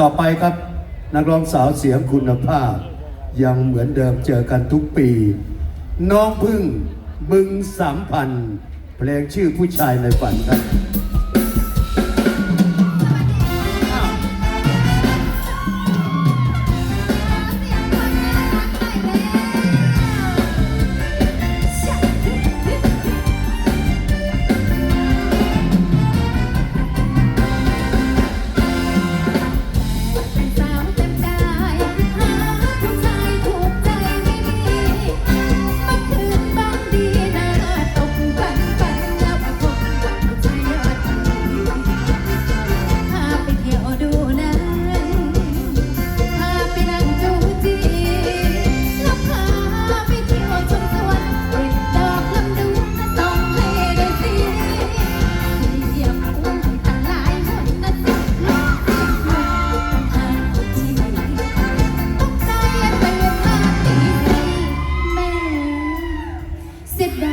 ต่อไปครับนักร้องสาวเสียงคุณภาพ ยังเหมือนเดิมเจอกันทุกปี น้องพึ่งบึงสามพันเพลงชื่อผู้ชายในฝันครับ เสี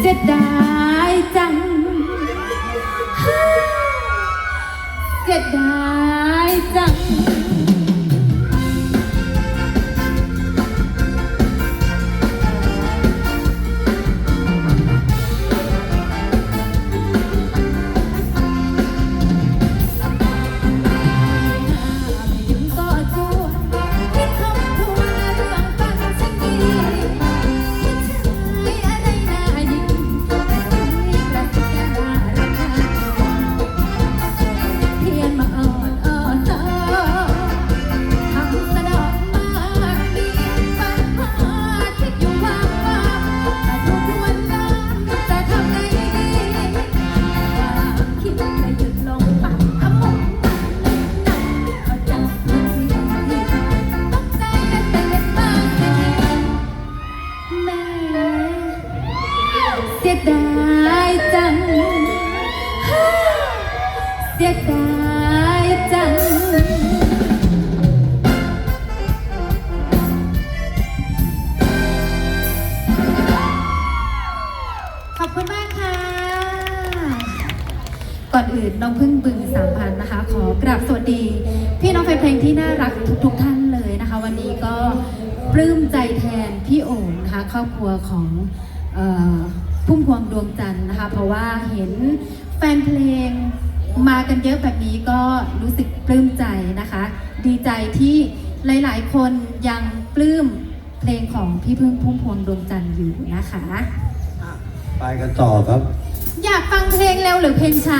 เสียดายจัง เสียดายจัง ดายจัง เสียดายจัง ขอบคุณมากค่ะ ก่อนอื่นน้องพึ่งบึงสามพันนะคะ ขอกราบสวัสดี พี่น้องแฟนเพลงที่น่ารักทุกๆท่านเลยนะคะ วันนี้ก็ปลื้มใจแทนพี่โอ๋นะคะครอบครัวของเออ พุ่มพวงดวงจันทร์นะคะ เพราะว่าเห็นแฟนเพลงมากันเยอะแบบนี้ก็รู้สึกปลื้มใจนะคะ ดีใจที่หลายๆ คนยังปลื้มเพลงของพี่พึ่งพุ่มพวงดวงจันทร์อยู่นะคะ ไปกันต่อครับ อยากฟังเพลงเร็วหรือเพลงช้า